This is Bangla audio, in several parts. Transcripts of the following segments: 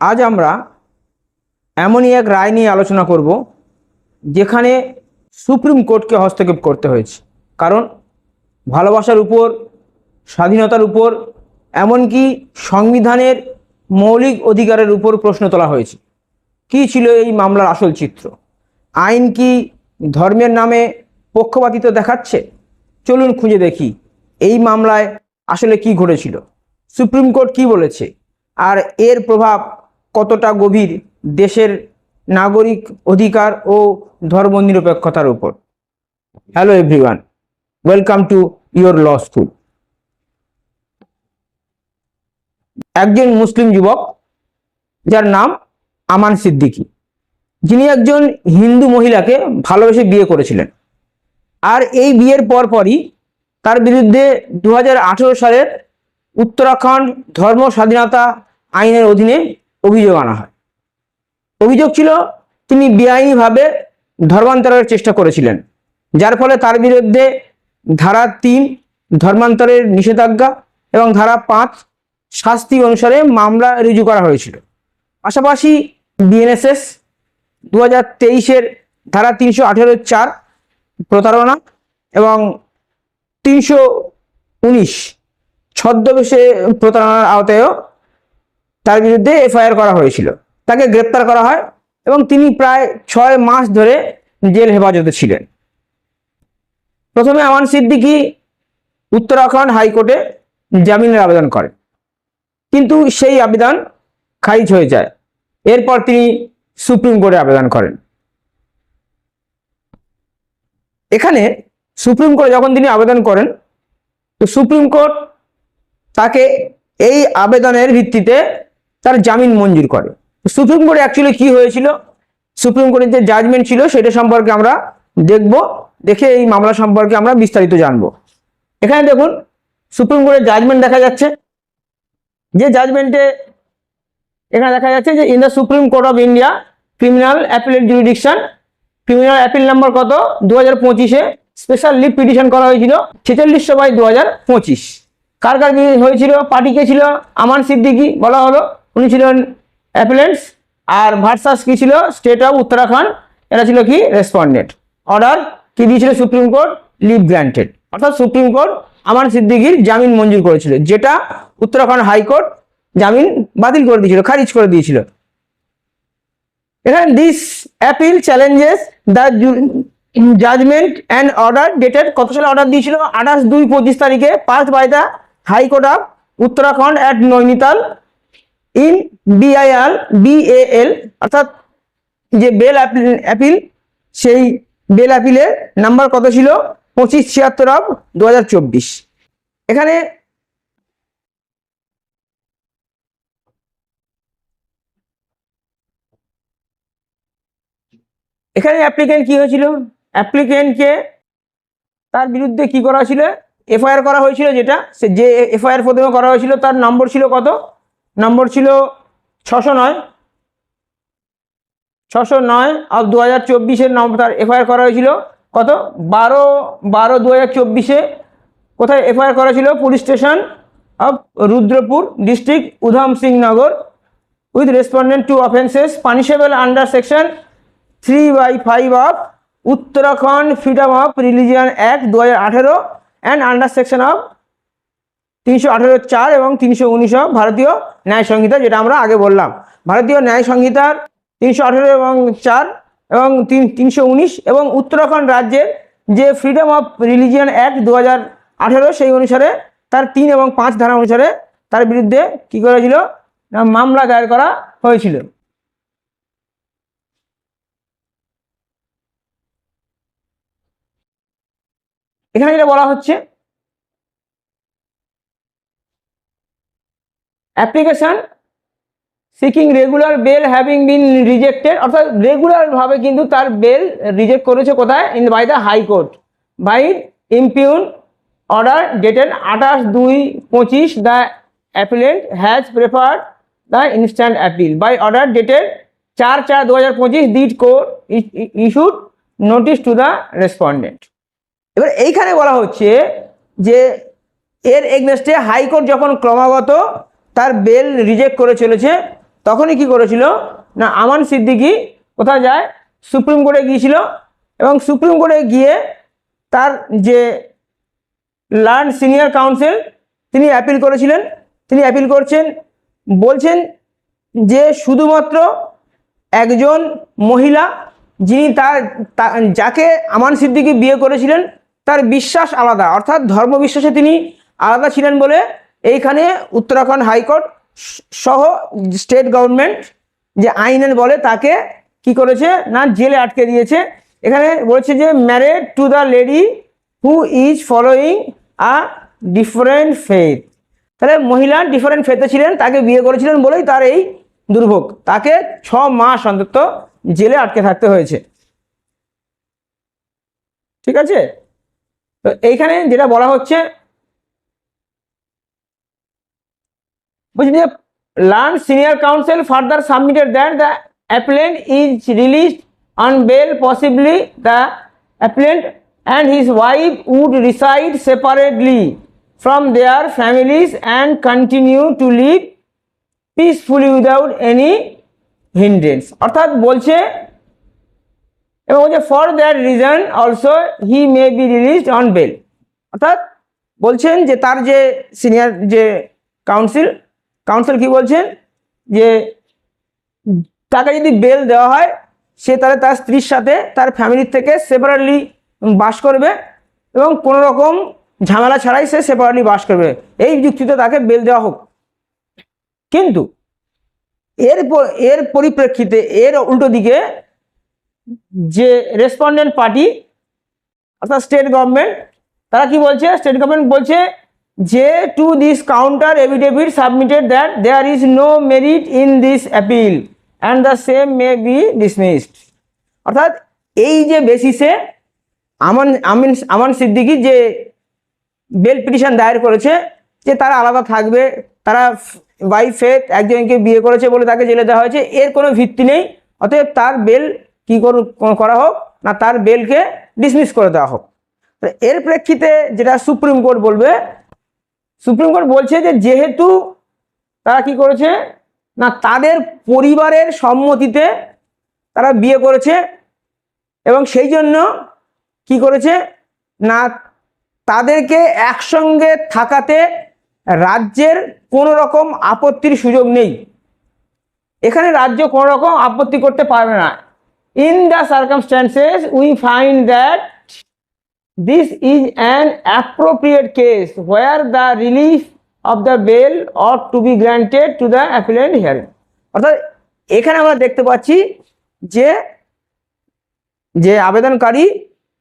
আজ আমরা এমনই এক রায় নিয়ে আলোচনা করব, যেখানে সুপ্রিম কোর্টকে হস্তক্ষেপ করতে হয়েছে। কারণ ভালোবাসার উপর, স্বাধীনতার উপর, এমনকি সংবিধানের মৌলিক অধিকারের উপর প্রশ্ন তোলা হয়েছে। কী ছিল এই মামলার আসল চিত্র? আইন কি ধর্মের নামে পক্ষপাতিত্ব দেখাচ্ছে? চলুন খুঁজে দেখি এই মামলায় আসলে কি ঘটেছিল। সুপ্রিম কোর্ট কি বলেছে? আর এর প্রভাব কতটা গভীর দেশের নাগরিক অধিকার ও ধর্মনিরপেক্ষতার উপর? Hello everyone welcome to your law school একজন মুসলিম যুবক, যার নাম আমান সিদ্দিকী। যিনি একজন হিন্দু মহিলাকে ভালোবেসে বিয়ে করেছিলেন। আর এই বিয়ের পরপরই তার বিরুদ্ধে দু হাজার আঠারো সালের উত্তরাখণ্ড ধর্ম স্বাধীনতা আইনের অধীনে অভিযোগ আনা হয়। অভিযোগ ছিল, তিনি বেআইনিভাবে ধর্মান্তরের চেষ্টা করেছিলেন, যার ফলে তার বিরুদ্ধে ধারা তিন ধর্মান্তরের নিষেধাজ্ঞা এবং ধারা পাঁচ শাস্তি অনুসারে মামলা রুজু করা হয়েছিল। পাশাপাশি বিএনএসএস দু হাজার তেইশের ধারা তিনশো আঠেরো চার প্রতারণা এবং তিনশো উনিশ ছদ্মবেশে প্রতারণার আওতায়ও তার বিরুদ্ধে এফআইআর করা হয়েছিল। তাকে গ্রেপ্তার করা হয় এবং তিনি প্রায় ছয় মাস ধরে জেল হেফাজতে ছিলেন। প্রথমে আমান সিদ্দিকি উত্তরাখণ্ড হাইকোর্টে জামিনের আবেদন করেন। কিন্তু সেই আবেদন খারিজ হয়ে যায়। এরপর তিনি সুপ্রিম কোর্টে আবেদন করেন। এখানে সুপ্রিম কোর্টে যখন তিনি আবেদন করেন, তো সুপ্রিম কোর্ট তাকে এই আবেদনের ভিত্তিতে তার জামিন মঞ্জুর করে। সুপ্রিম কোর্টে অ্যাকচুয়ালি কি হয়েছিল? সুপ্রিম কোর্টের যে জাজমেন্ট ছিল, সেটা সম্পর্কে আমরা দেখব। দেখে এই মামলা সম্পর্কে আমরা বিস্তারিত জানব। এখানে দেখুন, সুপ্রিম কোর্টের জাজমেন্ট দেখা যাচ্ছে। যে জাজমেন্টে এখানে দেখা যাচ্ছে যে in the supreme court of India criminal appellate jurisdiction criminal appeal number কত? দু হাজার পঁচিশে স্পেশাল লিভ পিটিশন করা হয়েছিল, ছেচল্লিশশো বাই দু হাজার পঁচিশ। কার কার হয়েছিল? পার্টি কে ছিল? আমান সিদ্দিকি বলা হলো। উনি ছিলেন অ্যাপিলেন্টস, আর ভার্সাস কি ছিল? স্টেট অফ উত্তরাখণ্ড এটা ছিল কি? রেসপন্ডেন্ট অর্ডার কি দিয়েছিল সুপ্রিম কোর্ট লিভ গ্র্যান্টেড অর্থাৎ সুপ্রিম কোর্ট আমার সিদ্দিকির জামিন মঞ্জুর করেছিল, যেটা উত্তরাখণ্ড হাইকোর্ট জামিন বাতিল করে দিয়েছিল, খারিজ করে দিয়েছিল। এখানে this appeal challenges the judgment and order dated কত সালে অর্ডার দিয়েছিল? আঠাশ দুই পঁচিশ তারিখে pass by the high court of Uttarakhand at Nainital in BIR, BAL, অর্থাৎ যে বেল অ্যাপিল, সেই বেল অ্যাপিলের নাম্বার কত ছিল? পঁচিশ ছিয়াত্তর অফ দু এখানে এখানে অ্যাপ্লিকেন্ট কি হয়েছিল? অ্যাপ্লিকেন্টকে তার বিরুদ্ধে কি করা হয়েছিল? এফআইআর করা হয়েছিল যেটা, সে যে এফআইআর প্রথমে করা হয়েছিল, তার নম্বর ছিল কত? নম্বর ছিল ছশো নয়। ছশো নয় অফ দু হাজার চব্বিশের নম্বর তার এফআইআর করা হয়েছিল। কত? বারো বারো দু হাজার চব্বিশে। কোথায় এফআইআর করা ছিল? Police station of Rudrapur district Udham Singh Nagar with respondent two offences, punishable under section three by five of Uttarakhand freedom of religion act দু হাজার আঠেরো অ্যান্ড আন্ডার সেকশন অফ তিনশো আঠেরো চার এবং তিনশো উনিশ অফ ভারতীয় ন্যায় সংহিতা, যেটা আমরা আগে বললাম। ভারতীয় ন্যায় সংহিতার তিনশো আঠেরো এবং চার এবং তিন তিনশো উনিশ এবং উত্তরাখণ্ড রাজ্যের যে ফ্রিডম অফ রিলিজিয়ান অ্যাক্ট দু হাজার আঠেরো, সেই অনুসারে তার তিন এবং পাঁচ ধারা অনুসারে তার বিরুদ্ধে কী করেছিল মামলা দায়ের করা হয়েছিল। এখানে যেটা বলা হচ্ছে application seeking regular bail having been rejected অর্থাৎ রেগুলারভাবে কিন্তু তার বেল রিজেক্ট করেছে কোথায়? In by the high court by impugned order dated আঠাশ দুই পঁচিশ the appellant has preferred the instant appeal by order dated চার চার দু হাজার পঁচিশ this court issued notice to the respondent এবার এইখানে বলা হচ্ছে যে, এর এগনেস্টে হাইকোর্ট যখন ক্রমাগত তার বেল রিজেক্ট করে চলেছে। তখনই কি করেছিল? না, আমান সিদ্দিকি কোথায় যায়? সুপ্রিম কোর্টে গিয়েছিল এবং সুপ্রিম কোর্টে গিয়ে তার যে লার্ন সিনিয়র কাউন্সিল তিনি অ্যাপিল করেছিলেন। তিনি অ্যাপিল করছেন, বলছেন যে শুধুমাত্র একজন মহিলা যিনি তার যাকে আমান সিদ্দিকি বিয়ে করেছিলেন, তার বিশ্বাস আলাদা। অর্থাৎ ধর্মবিশ্বাসে তিনি আলাদা ছিলেন বলে এইখানে উত্তরাখণ্ড হাইকোর্ট সহ স্টেট গভর্নমেন্ট যে আইনের বলে তাকে কি করেছে না জেলে আটকে দিয়েছে। এখানে বলেছে যে married to the lady who is following a different faith তাহলে মহিলা ডিফারেন্ট ফেতে ছিলেন, তাকে বিয়ে করেছিলেন বলেই তার এই দুর্ভোগ। তাকে ছ মাস অন্তত জেলে আটকে থাকতে হয়েছে। ঠিক আছে? তো এইখানে যেটা বলা হচ্ছে বলছি যে learned senior counsel further submitted that the appellant is released on bail possibly the appellant and his wife would reside separately from their families and continue to live peacefully without any hindrance অর্থাৎ বলছে, এবং বলছে for that reason also he may be released on bail অর্থাৎ বলছেন যে তার যে সিনিয়র যে কাউন্সিল কাউন্সিল কি বলছেন? যে তাকে যদি বেল দেওয়া হয়, সে তাহলে তার স্ত্রীর সাথে তার ফ্যামিলির থেকে সেপারেটলি বাস করবে এবং কোনো রকম ঝামেলা ছাড়াই সে সেপারেটলি বাস করবে। এই যুক্তিতে তাকে বেল দেওয়া হোক। কিন্তু এর এর পরিপ্রেক্ষিতে এর উল্টো দিকে যে রেসপন্ডেন্ট পার্টি অর্থাৎ স্টেট গভর্নমেন্ট তারা কি বলছে? স্টেট গভর্নমেন্ট বলছে যে to this counter affidavit submitted that there is no merit in this appeal and the same may be dismissed অর্থাৎ এই যে বেসিসে আমান, আমিন, আমান সিদ্দিকি যে বেল পিটিশন দায়ের করেছে, যে তারা আলাদা থাকবে, তারা বাই ফেথ একজনকে বিয়ে করেছে বলে তাকে জেলে দেওয়া হয়েছে, এর কোনো ভিত্তি নেই, অতএব তার বেল কি করু- হোক, না তার বেলকে ডিসমিস করে দেওয়া হোক। এর প্রেক্ষিতে যেটা সুপ্রিম কোর্ট বলবে সুপ্রিম কোর্ট বলছে যে যেহেতু তারা কি করেছে? না, তাদের পরিবারের সম্মতিতে তারা বিয়ে করেছে এবং সেই জন্য কি করেছে? না, তাদেরকে একসঙ্গে থাকাতে রাজ্যের কোনো রকম আপত্তির সুযোগ নেই। এখানে রাজ্য কোনো রকম আপত্তি করতে পারবে না। In the circumstances we find that this is an appropriate case where the relief of the bail or to be granted to the appellant hearing অর্থাৎ এখানে আমরা দেখতে পাচ্ছি যে যে আবেদনকারী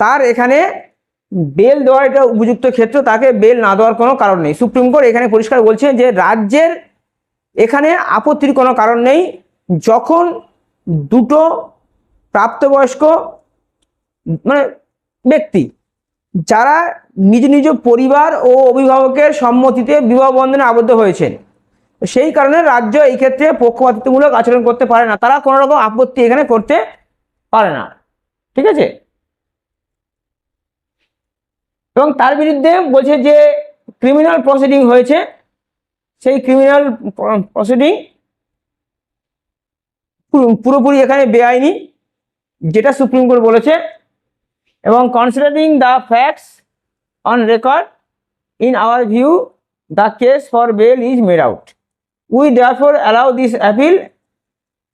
তার এখানে বেল দেওয়ার এটা উপযুক্ত ক্ষেত্র, তাকে বেল না দেওয়ার কোনো কারণ নেই। সুপ্রিম কোর্ট এখানে পরিষ্কার বলছে যে রাজ্যের এখানে আপত্তির কোনো কারণ নেই। যখন দুটো প্রাপ্তবয়স্ক মানে ব্যক্তি যারা নিজ নিজ পরিবার ও অভিভাবকের সম্মতিতে বিবাহ বন্ধনে আবদ্ধ হয়েছেন। সেই কারণে রাজ্য এই ক্ষেত্রে পক্ষপাতিত্বমূলক আচরণ করতে পারে না। তারা কোনো রকম আপত্তি এখানে করতে পারে না। ঠিক আছে? এবং তার বিরুদ্ধে বলছে যে ক্রিমিনাল প্রসিডিং হয়েছে। সেই ক্রিমিনাল প্রসিডিং পুরোপুরি এখানে বেআইনি, যেটা সুপ্রিম কোর্ট বলেছে। এবং considering the facts on record in our view the case for bail is made out we therefore allow this appeal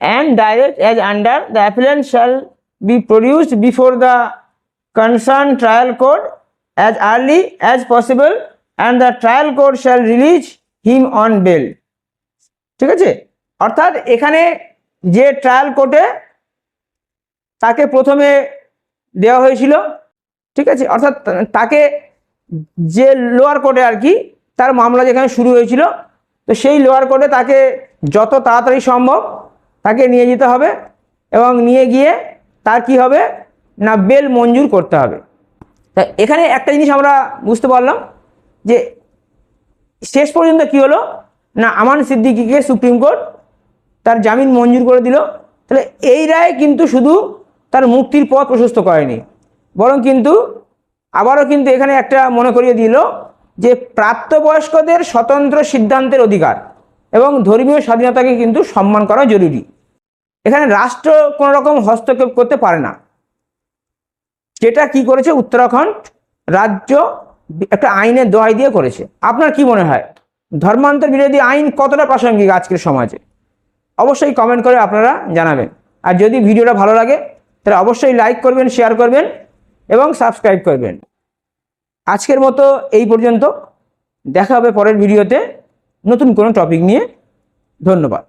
and direct as under the appellant shall be produced before the concern trial court as early as possible and the trial court shall release him on bail ঠিক আছে? অর্থাৎ এখানে যে ট্রায়াল কোর্টে তাকে প্রথমে দেওয়া হয়েছিল, ঠিক আছে? অর্থাৎ তাকে যে লোয়ার কোর্টে আর কি তার মামলা যেখানে শুরু হয়েছিল, তো সেই লোয়ার কোর্টে তাকে যত তাড়াতাড়ি সম্ভব তাকে নিয়ে যেতে হবে এবং নিয়ে গিয়ে তার কি হবে? না বেল মঞ্জুর করতে হবে। তা এখানে একটা জিনিস আমরা বুঝতে পারলাম যে শেষ পর্যন্ত কি হলো? না, আমান সিদ্দিকিকে সুপ্রিম কোর্ট তার জামিন মঞ্জুর করে দিল। তাহলে এই রায় কিন্তু শুধু তার মুক্তির পথ প্রশস্ত করেনি। বরং কিন্তু আবারও কিন্তু এখানে একটা মনে করিয়ে দিল যে প্রাপ্তবয়স্কদের স্বতন্ত্র সিদ্ধান্তের অধিকার এবং ধর্মীয় স্বাধীনতাকে কিন্তু সম্মান করা জরুরি। এখানে রাষ্ট্র কোনো রকম হস্তক্ষেপ করতে পারে না। যেটা কি করেছে? উত্তরাখণ্ড রাজ্য একটা আইনের দোহাই দিয়ে করেছে। আপনার কি মনে হয়? ধর্মান্তর বিরোধী আইন কতটা প্রাসঙ্গিক আজকের সমাজে? অবশ্যই কমেন্ট করে আপনারা জানাবেন। আর যদি ভিডিওটা ভালো লাগে তাহলে অবশ্যই লাইক করবেন শেয়ার করবেন এবং সাবস্ক্রাইব করবেন। আজকের মতো এই পর্যন্ত। দেখা হবে পরের ভিডিওতে নতুন কোনো টপিক নিয়ে। ধন্যবাদ।